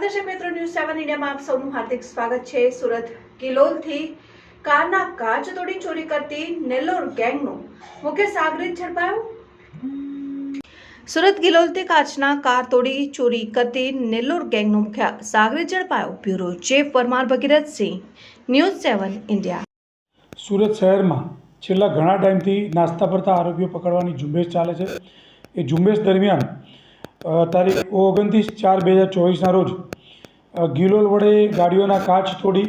News સેવન ઇન્ડિયામાં આપ સૌનું હાર્દિક સ્વાગત છે. સુરત કિલોલથી કારના કાચ તોડી ચોરી કરતી નેલ્લોર ગેંગનો મુખ્ય સાગરીત ઝડપાયો. સુરત ગિલોલથી કાચના કાર તોડી ચોરી કરતી નેલ્લોર ગેંગનો મુખ્ય સાગરીત ઝડપાયો. Bureau chief Parmar Bhagirathsinh news seven India Surat શહેરમાં છેલ્લા ઘણા ટાઈમથી નાસ્તા ફરતા આરોપીઓ પકડવાની ઝુંબેશ ચાલે છે. એ ઝુંબેશ દરમિયાન તારીખ ઓગણત્રીસ ચાર બે હજાર ચોવીસના રોજ ગિલોલ વડે ગાડીઓના કાચ તોડી,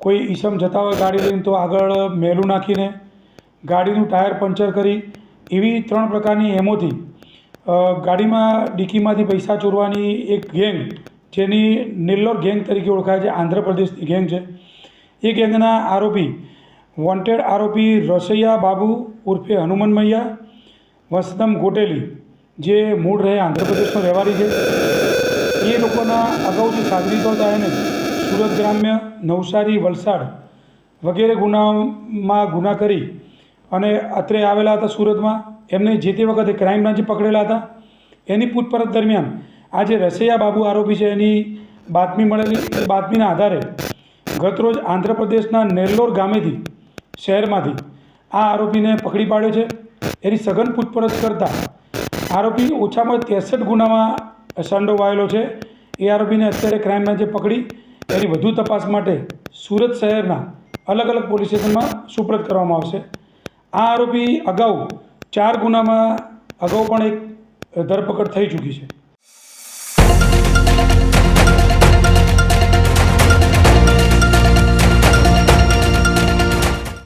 કોઈ ઈસમ જતા હોય ગાડી લઈને તો આગળ મેલું નાખીને ગાડીનું ટાયર પંચર કરી, એવી ત્રણ પ્રકારની એમોથી ગાડીમાં ડિક્કીમાંથી પૈસા ચોરવાની એક ગેંગ, જેની નિલ્લોર ગેંગ તરીકે ઓળખાય છે, આંધ્રપ્રદેશની ગેંગ છે. એ ગેંગના આરોપી વોન્ટેડ આરોપી રસૈયા બાબુ ઉર્ફે હનુમન મૈયા વસદમ ગોટેલી જે મૂળ રહે આંધ્રપ્રદેશનો રહેવારી છે, એ લોકોના અગાઉથી સાગરીતો હતા એને સુરત ગ્રામ્ય નવસારી, વલસાડ વગેરે ગુનામાં ગુના કરી અને અત્રે આવેલા હતા સુરતમાં, એમને જે તે વખતે ક્રાઇમ બ્રાન્ચે પકડેલા હતા, એની પૂછપરછ દરમિયાન આ જે રસૈયા બાબુ આરોપી છે, એની બાતમી મળેલી બાતમીના આધારે ગતરોજ આંધ્રપ્રદેશના નેલ્લોર ગામેથી, શહેરમાંથી આ આરોપીને પકડી પાડ્યો છે. એની સઘન પૂછપરછ કરતાં આરોપી ઓછામાં ત્રેસઠ ગુનામાં સંડોવાયેલો છે. એ આરોપીને અત્યારે ક્રાઇમ બ્રાન્ચે પકડી. એની વધુ તપાસ માટે સુરત શહેરના અલગ અલગ પોલીસ સ્ટેશનમાં સુપ્રત કરવામાં આવશે. આ આરોપી અગાઉ ચાર ગુનામાં અગાઉ પણ એક ધરપકડ થઈ ચૂકી છે.